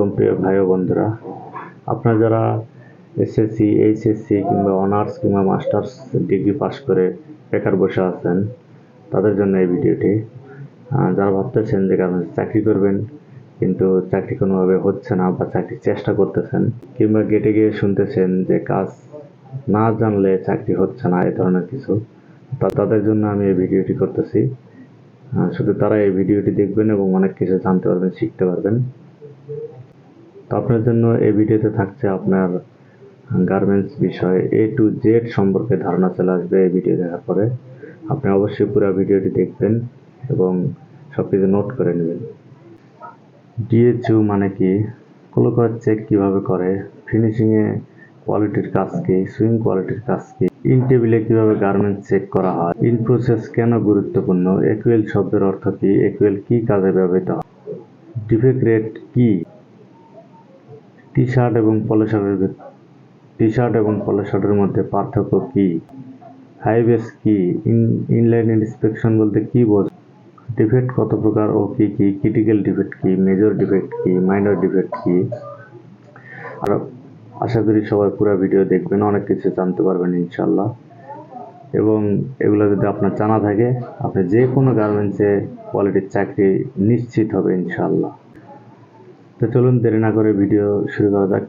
আলাইকুম প্রিয় ভাই ও বন্ধুরা। আপনারা যারা এসএসসি এইচএসসি কিংবা অনার্স কিংবা মাস্টার্স ডিগ্রি পাস করে বেকার বসে আছেন, তাদের জন্য এই ভিডিওটি। যারা ভাবতেছেন যে কারণে চাকরি করবেন, কিন্তু চাকরি কোনোভাবে হচ্ছে না বা চাকরির চেষ্টা করতেছেন, কিংবা গেটে গিয়ে শুনতেছেন যে কাজ না জানলে চাকরি হচ্ছে না, এ ধরনের কিছু, তা তাদের জন্য আমি এই ভিডিওটি করতেছি। শুধু তারা এই ভিডিওটি দেখবেন এবং অনেক কিছু জানতে পারবেন, শিখতে পারবেন। তো আপনার জন্য এই ভিডিওতে থাকছে আপনার গার্মেন্টস বিষয়ে। এ টু জেড সম্পর্কে ধারণা চলে আসবে এই ভিডিও দেখার পরে। আপনি অবশ্যই পুরো ভিডিওটি দেখবেন এবং সব কিছু নোট করে নেবেন। ডিএচইউ মানে কি? কলকাতার চেক কীভাবে করে? ফিনিশিংয়ে কোয়ালিটির কাজ কি? সুইং কোয়ালিটির কাজ কি? ইন টেবিলে কীভাবে গার্মেন্টস চেক করা হয়? ইন প্রসেস কেন গুরুত্বপূর্ণ? একুয়েল শব্দের অর্থ কি? একুয়েল কি কাজে ব্যবহৃত হয়? ডিফেক্ট রেট কি? টি শার্ট এবং পলো শার্টের টি শার্ট এবং পলো শার্টের মধ্যে পার্থক্য কি? হাইবেস কি? ইন ইনলাইন ইন্সপেকশন বলতে কি বোঝ ডিফেক্ট কত প্রকার ও কি কি? ক্রিটিক্যাল ডিফেক্ট কি? মেজর ডিফেক্ট কি? মাইনর ডিফেক্ট কি? আর আশা করি সবাই পুরো ভিডিও দেখবেন, অনেক কিছু জানতে পারবেন ইনশাল্লাহ এবং এগুলো যদি আপনার জানা থাকে, আপনি যে কোনো গার্মেন্টসে কোয়ালিটির চাকরি নিশ্চিত হবে ইনশাল্লাহ তো চলুন দেরি না করে ভিডিও শুরু করা যাক।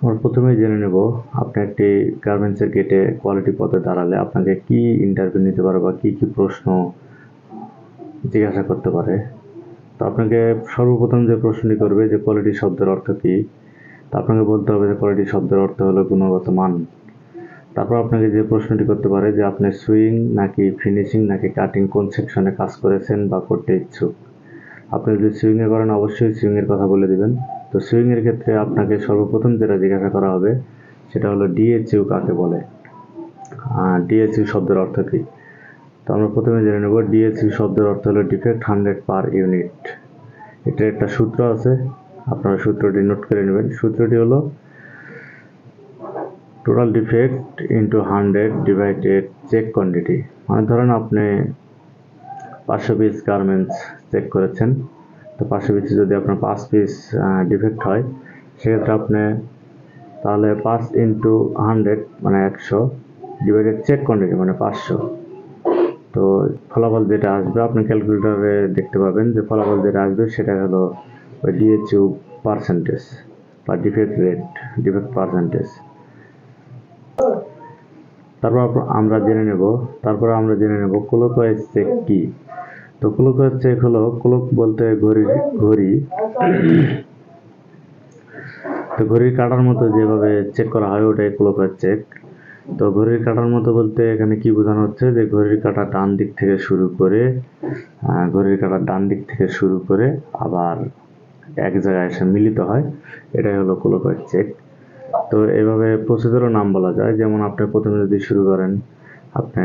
আমরা প্রথমেই জেনে নেব, আপনি একটি গার্মেন্টসের গেটে কোয়ালিটি পদে দাঁড়ালে আপনাকে কি ইন্টারভিউ নিতে পারে বা কী কী প্রশ্ন জিজ্ঞাসা করতে পারে। তো আপনাকে সর্বপ্রথম যে প্রশ্নটি করবে যে কোয়ালিটি শব্দের অর্থ কী, তা আপনাকে বলতে হবে যে কোয়ালিটি শব্দের অর্থ হলো গুণগত মান। তারপর আপনাকে যে প্রশ্নটি করতে পারে যে আপনি সুইং নাকি ফিনিশিং নাকি কাটিং কোন সেকশনে কাজ করেছেন বা করতে ইচ্ছুক। আপনি যদি সুইংয়ে করেন, অবশ্যই সুইংয়ের কথা বলে দিবেন। তো সুইংয়ের ক্ষেত্রে আপনাকে সর্বপ্রথম যেটা জিজ্ঞাসা করা হবে, সেটা হলো ডিএচইউ কাকে বলে? ডিএচইউ শব্দের অর্থ কী? তো আমরা প্রথমে জেনে নেব ডিএচইউ শব্দের অর্থ হলো ডিফেক্ট হান্ড্রেড পার ইউনিট এটার একটা সূত্র আছে, আপনারা সূত্রটি নোট করে নেবেন। সূত্রটি হলো total defect into hundred divided check quantity মানে ধরেন আপনি পাঁচশো পিস গার্মেন্টস চেক করেছেন। তো পাঁচশো পিসে যদি আপনার পাঁচ পিস ডিফেক্ট হয়, সেক্ষেত্রে আপনি তাহলে পাঁচ ইন্টু হান্ড্রেড মানে একশো ডিভাইডেড চেক কোয়ান্টিটি মানে পাঁচশো। তো ফলাফল যেটা আসবে, আপনি ক্যালকুলেটারে দেখতে পাবেন যে ফলাফল যেটা আসবে, সেটা হলো ওই ডিএচইউ পার্সেন্টেজ বা ডিফেক্ট রেট ডিফেক্ট পার্সেন্টেজ তারপর আমরা জেনে নেব, তারপর আমরা জেনে নেব ক্লোকওয়াইজ চেক কি? তো ক্লোকওয়াইজ চেক হলো ক্লোক বলতে ঘড়ি ঘড়ি। তো ঘড়ির কাটার মতো যেভাবে চেক করা হয়, ওটাই ক্লোকওয়াইজ চেক তো ঘড়ির কাটার মতো বলতে এখানে কি বোঝানো হচ্ছে? যে ঘড়ির কাটা ডান দিক থেকে শুরু করে ঘড়ির কাটা ডান দিক থেকে শুরু করে আবার এক জায়গায় এসে মিলিত হয়। এটাই হলো ক্লোকওয়াইজ চেক তো এভাবে প্রসেসরও নাম বলা যায়। যেমন আপনি প্রথমে যদি শুরু করেন, আপনি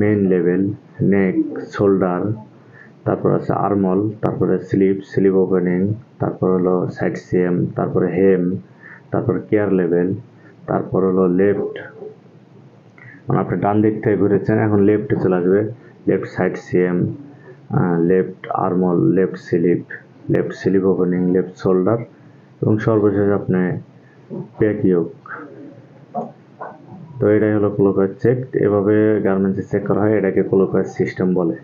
মেইন লেভেল নেক শোল্ডার তারপর আছে আর্মল, তারপরে স্লিপ স্লিপ ওপেনিং, তারপর হলো সাইড সিএম, তারপরে হেম, তারপর কেয়ার লেভেল, তারপর হলো লেফট। মানে আপনি ডান দিক থেকে ঘুরেছেন, এখন লেফটে চলে আসবে। Left side seam left armhole, left sleeve left sleeve opening, left shoulder, এবং সর্বশেষ আপনি ব্যাক ইয়োক তো এটাই হলো ক্লোকওয়াইজ চেক। এভাবে গার্মেন্টসে চেক করা হয়, এটাকে ক্লোকওয়াইজ সিস্টেম বলে।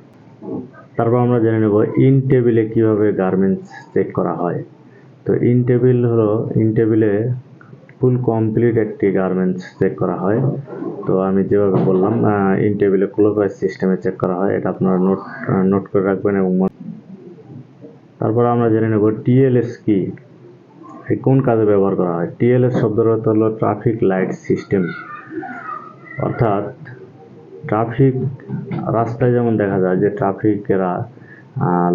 তারপর আমরা জেনে নেব ইন টেবিলে কীভাবে গার্মেন্টস চেক করা হয়। তো ইন টেবিল হলো, ইন টেবিলে ফুল কমপ্লিট একটি গার্মেন্টস চেক করা হয়। তো আমি যেভাবে বললাম ইন টেবিলে ক্লোকওয়াইজ সিস্টেমে চেক করা হয়, এটা আপনারা নোট নোট করে রাখবেন এবং তারপর আমরা জেনে নেব টিএলএস কি কোন কাজে ব্যবহার করা হয়। টিএলএস শব্দের অর্থ হলো ট্রাফিক লাইট সিস্টেম। অর্থাৎ ট্রাফিক রাস্তায় যেমন দেখা যায় যে ট্রাফিকেরা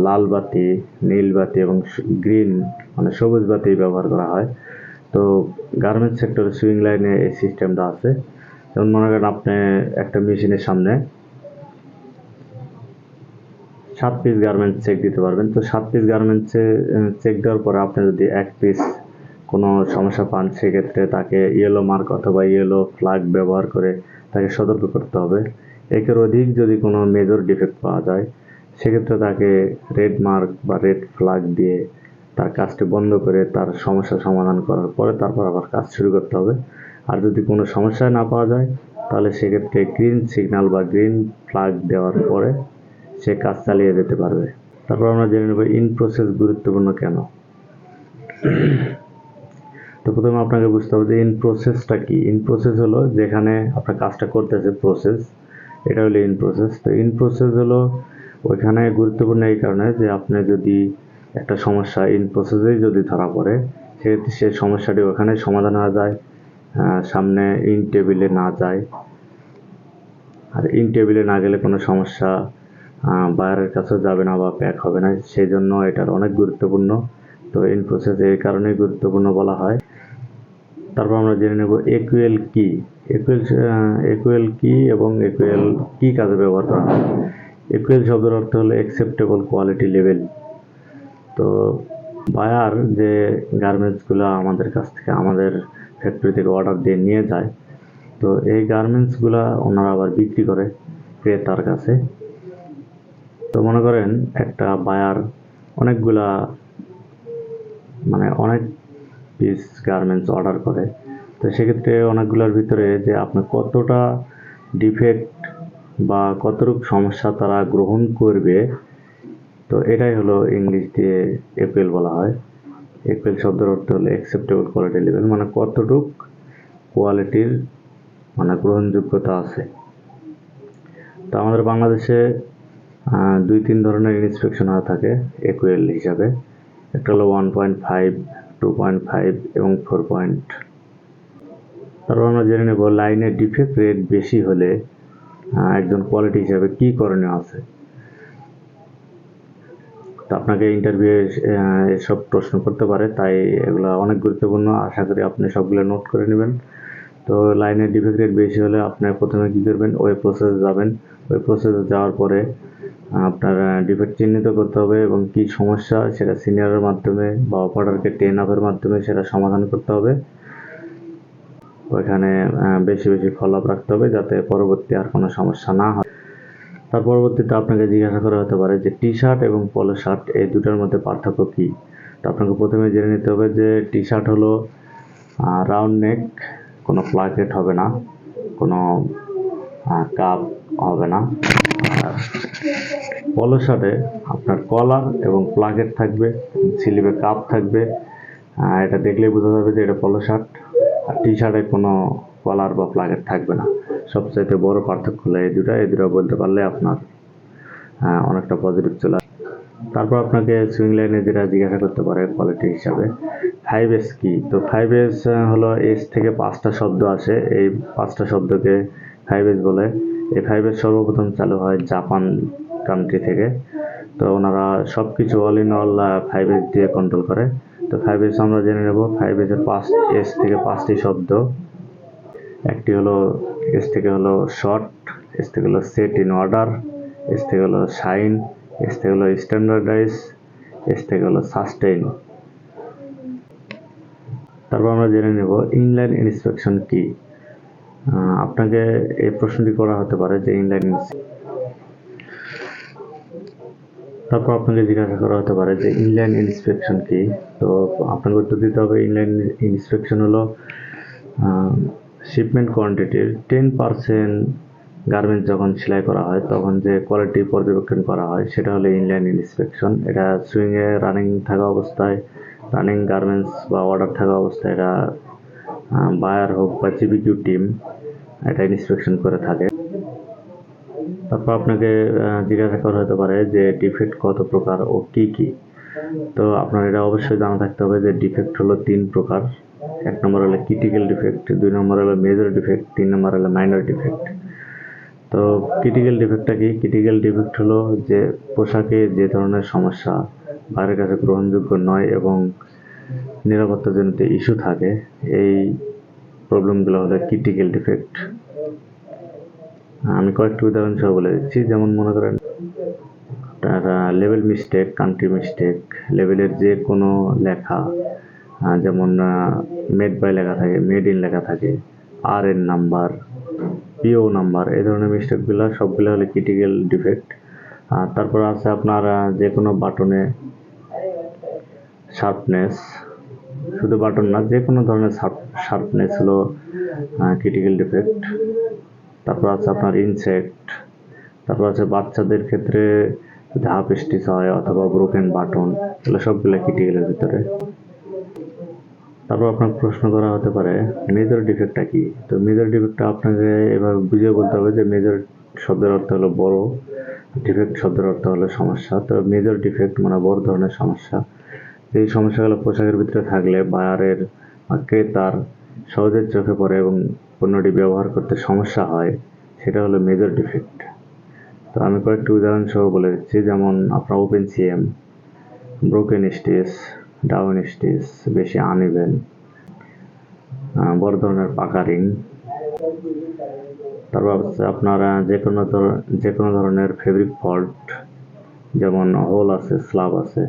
লাল বাতি, নীল বাতি এবং গ্রিন মানে সবুজ বাতি ব্যবহার করা হয়। তো গার্মেন্টস সেক্টরে সুইং লাইনে এই সিস্টেমটা আছে। যেমন মনে করেন আপনি একটা মেশিনের সামনে সাত পিস গার্মেন্টস চেক দিতে পারবেন। তো সাত পিস গার্মেন্টসে চেক দেওয়ার পরে আপনি যদি এক পিস কোনো সমস্যা পান, সেক্ষেত্রে তাকে ইয়েলো মার্ক অথবা ইয়েলো ফ্ল্যাগ ব্যবহার করে তাকে সতর্ক করতে হবে। একের অধিক যদি কোনো মেজর ডিফেক্ট পাওয়া যায়, সেক্ষেত্রে তাকে রেড মার্ক বা রেড ফ্ল্যাগ দিয়ে তার কাজটি বন্ধ করে তার সমস্যা সমাধান করার পরে তারপর আবার কাজ শুরু করতে হবে। আর যদি কোনো সমস্যা না পাওয়া যায়, তাহলে সেক্ষেত্রে গ্রিন সিগন্যাল বা গ্রিন ফ্ল্যাগ দেওয়ার পরে সে কাজ চালিয়ে যেতে পারবে। তারপর আমরা জেনে নেব ইন প্রসেস গুরুত্বপূর্ণ কেন। তো প্রথমে আপনাকে বুঝতে হবে যে ইন প্রসেসটা কি? ইন প্রসেস হলো যেখানে আপনার কাজটা করতেছে প্রসেস এটা হলো ইন প্রসেস তো ইন প্রসেস হলো ওইখানে গুরুত্বপূর্ণ এই কারণে যে আপনি যদি একটা সমস্যা ইন প্রসেসেই যদি ধরা পড়ে সেক্ষেত্রে সেই সমস্যাটি ওখানে সমাধান হয়ে যায় সামনে ইন টেবিলে না যায়। আর ইন টেবিলে না গেলে কোনো সমস্যা বাইরের কাছেও যাবে না বা প্যাক হবে না, সেই জন্য এটার অনেক গুরুত্বপূর্ণ। তো ইন প্রসেস এই কারণেই গুরুত্বপূর্ণ বলা হয়। তারপর আমরা জেনে নেব একুয়েল কি। একুয়েল একুয়েল কি এবং একুয়েল কি কাজে ব্যবহার করা হয়? একুয়েল শব্দের অর্থ হলো অ্যাকসেপ্টেবল কোয়ালিটি লেভেল তো বায়ার যে গার্মেন্টসগুলো আমাদের কাছ থেকে, আমাদের ফ্যাক্টরি থেকে অর্ডার দিয়ে নিয়ে যায়, তো এই গার্মেন্টসগুলো ওনারা আবার বিক্রি করে ক্রেতার কাছে। তো মনে করেন একটা বায়ার অনেকগুলা মানে অনেক পিস গার্মেন্টস অর্ডার করে। তো সেক্ষেত্রে অনেকগুলোর ভিতরে যে আপনার কতটা ডিফেক্ট বা কতটুকু সমস্যা তারা গ্রহণ করবে, তো এটাই হলো ইংলিশ দিয়ে এপিএল বলা হয়। এপিএল শব্দের অর্থ হলো অ্যাকসেপ্টেবল কোয়ালিটি লেভেল মানে কতটুক কোয়ালিটির মানে গ্রহণযোগ্যতা আছে। তো আমাদের বাংলাদেশে দুই তিন ধরনের ইন্সপেকশন হয়ে থাকে একুয়েল হিসাবে। একটা হলো one point five two point five এবং ফোর পয়েন্ট তারপর আমরা জেনে নেব, লাইনের ডিফেক্ট রেট বেশি হলে একজন কোয়ালিটি হিসাবে কি করণীয় আছে। তো আপনাকে ইন্টারভিউ এসব প্রশ্ন করতে পারে, তাই এগুলো অনেক গুরুত্বপূর্ণ, আশা করি আপনি সবগুলো নোট করে নেবেন। তো লাইনের ডিফেক্ট রেট বেশি হলে আপনি প্রথমে কী করবেন? ওই প্রসেসে যাবেন। ওই প্রসেসে যাওয়ার পরে আপনার ডিফেক্ট চিহ্নিত করতে হবে এবং কি সমস্যা সেটা সিনিয়রের মাধ্যমে বা অপারেটরকে টেন আপের মাধ্যমে সেটা সমাধান করতে হবে। ওইখানে বেশি বেশি ফলো আপ রাখতে হবে যাতে পরবর্তী আর কোনো সমস্যা না হয়। তার পরবর্তীতে আপনাকে জিজ্ঞাসা করা হতে পারে যে টি শার্ট এবং পলো শার্ট এই দুটোর মধ্যে পার্থক্য কী? তো আপনাকে প্রথমে জেনে নিতে হবে যে টি শার্ট হলো রাউন্ড নেক কোনো প্লাকেট হবে না, কোনো কাপ হবে না। আর পলো শার্টে আপনার কলার এবং প্লাকেট থাকবে স্লিভে কাপ থাকবে। এটা দেখলেই বোঝা যাবে যে এটা পলো শার্ট আর টি শার্টে কোনো কলার বা প্লাকেট থাকবে না। সবচাইতে বড় পার্থক্য হলো এই দুটো। এই দুটো বলতে পারলে আপনার অনেকটা পজিটিভ চলে আসবে। তারপর আপনাকে সুইং লাইনে যেটা জিজ্ঞাসা করতে পারে কোয়ালিটি হিসাবে ফাইভ এস কি? তো ফাইভ এস হলো এস থেকে পাঁচটা শব্দ আসে। এই পাঁচটা শব্দকে ফাইভ এস বলে। এই ফাইভ এস সর্বপ্রথম চালু হয় জাপান কান্ট্রি থেকে। তো ওনারা সব কিছু all in all five S দিয়ে কন্ট্রোল করে। তো ফাইভ এস আমরা জেনে নেব ফাইভ এসের পাঁচ এস থেকে পাঁচটি শব্দ। একটি হলো এস থেকে হলো শর্ট এস থেকে হলো সেট ইন অর্ডার এস থেকে হলো শাইন এস থেকে হলো স্ট্যান্ডার্ডাইজ এস থেকে হলো সাস্টেইন তারপর আমরা জেনে নেব ইনলাইন ইন্সপেকশন কি। আপনাকে এই প্রশ্নটি করা হতে পারে যে ইনলাইন তারপর আপনাকে জিজ্ঞাসা করা হতে পারে যে ইনলাইন ইন্সপেকশন কি? তো আপনাকে উত্তর দিতে হবে ইনলাইন ইন্সপেকশন হলো শিপমেন্ট কোয়ান্টিটির টেন পার্সেন্ট গার্মেন্টস যখন সেলাই করা হয়, তখন যে কোয়ালিটি পর্যবেক্ষণ করা হয়, সেটা হলো ইনলাইন ইন্সপেকশন এটা সুইংয়ে রানিং থাকা অবস্থায় রানিং গার্মেন্টস বা অর্ডার থাকা অবস্থায় এটা বায়ার হোক বা জিবিকিউ টিম, এটা ইন্সপেকশন করে থাকে। তারপর আপনাকে জিজ্ঞাসা করা হতে পারে যে ডিফেক্ট কত প্রকার ও কি কি। তো আপনার এটা অবশ্যই জানা থাকতে হবে যে ডিফেক্ট হলো তিন প্রকার। এক নম্বর হলো ক্রিটিক্যাল ডিফেক্ট দুই নম্বর হলো মেজর ডিফেক্ট তিন নম্বর হলো মাইনর ডিফেক্ট তো ক্রিটিক্যাল ডিফেক্টটা কি? ক্রিটিক্যাল ডিফেক্ট হলো যে পোশাকে যে ধরনের সমস্যা, বাইরের কাছে গ্রহণযোগ্য নয় এবং নিরাপত্তাজনিত ইস্যু থাকে, এই প্রবলেমগুলো হলো ক্রিটিক্যাল ডিফেক্ট আমি কয়েকটি উদাহরণ সহ বলে দিচ্ছি, যেমন মনে করেন তার লেভেল মিস্টেক কান্ট্রি মিস্টেক লেভেলের যে কোনো লেখা যেমন মেড বাই লেখা থাকে মেড ইন লেখা থাকে R N number PO number এই ধরনের মিস্টেকগুলো সবগুলো হলো ক্রিটিক্যাল ডিফেক্ট আর তারপর আছে আপনার যে কোনো বাটনে শার্পনেস শুধু বাটন না যে কোনো ধরনের শার্পনেস হলো ক্রিটিক্যাল ডিফেক্ট তারপর আছে আপনার ইনসেক্ট তারপর আছে বাচ্চাদের ক্ষেত্রে যদি হাফ স্টিচ হয় অথবা ব্রোকেন বাটন এগুলো সবগুলো ক্রিটিক্যালের ভিতরে। তারপর আপনার প্রশ্ন করা হতে পারে মেজর ডিফেক্টটা কি? তো মেজর ডিফেক্টটা আপনাকে এভাবে বুঝিয়ে বলতে হবে যে মেজর শব্দের অর্থ হলো বড় ডিফেক্ট শব্দের অর্থ হলো সমস্যা। তো মেজর ডিফেক্ট মানে বড় ধরনের সমস্যা। এই সমস্যাগুলো পোশাকের ভিতরে থাকলে বায়ারের ক্রেতার সহজে চোখে পড়ে এবং পণ্যটি ব্যবহার করতে সমস্যা হয়, সেটা হলো মেজর ডিফেক্ট তো আমি কয়েকটি উদাহরণ সহ বলে দিচ্ছি, যেমন আপনার open seam broken stitch down stitch বেশি আনইভেন বড় ধরনের পাকা রিং তারপর হচ্ছে আপনার যে কোনো ধর- যে কোনো ধরনের ফেব্রিক ফল্ট যেমন হোল আছে স্লাব আছে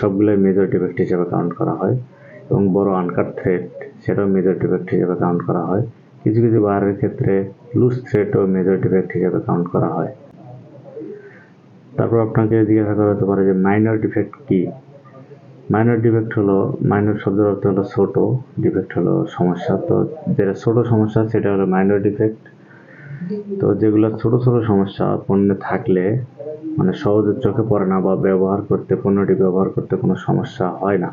সবগুলোই মেজর ডিফেক্ট হিসেবে কাউন্ট করা হয় এবং বড় আনকাট থ্রেড সেটাও মেজর ডিফেক্ট হিসেবে কাউন্ট করা হয়। কিছু কিছু বায়ারের ক্ষেত্রে লুজ থ্রেডও মেজর ডিফেক্ট হিসেবে কাউন্ট করা হয়। তারপর আপনাকে জিজ্ঞাসা করা হতে পারে যে মাইনর ডিফেক্ট কি? মাইনর ডিফেক্ট হলো মাইনর শব্দের অর্থ হলো ছোট ডিফেক্ট হলো সমস্যা। তো যেটা ছোট সমস্যা, সেটা হলো মাইনর ডিফেক্ট তো যেগুলো ছোট ছোট সমস্যা, পণ্যে থাকলে মানে সহজে চোখে পড়ে না বা ব্যবহার করতে, পণ্যটি ব্যবহার করতে কোনো সমস্যা হয় না।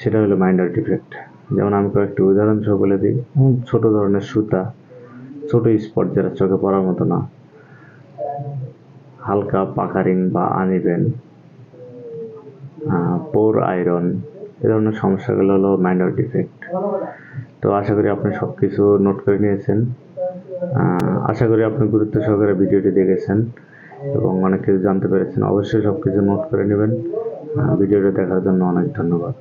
সেটা হলো মাইনর ডিফেক্ট যেমন আমি কয়েকটি উদাহরণ সহ বলে দিই। ছোট ধরনের সুতা, ছোট স্পট যেটা চোখে পড়ার মতো না। হালকা পাকারিং বা আনিবেন। পোর আয়রন। এ ধরনের সমস্যাগুলো হলো মাইনর ডিফেক্ট তো আশা করি আপনি সব কিছু নোট করে নিয়েছেন। আশা করি আপনি গুরুত্ব সহকারে ভিডিওটি দেখেছেন। এবং অনেক কিছু জানতে পেরেছেন। অবশ্যই সব কিছু নোট করে নেবেন। ভিডিওটা দেখার জন্য অনেক ধন্যবাদ।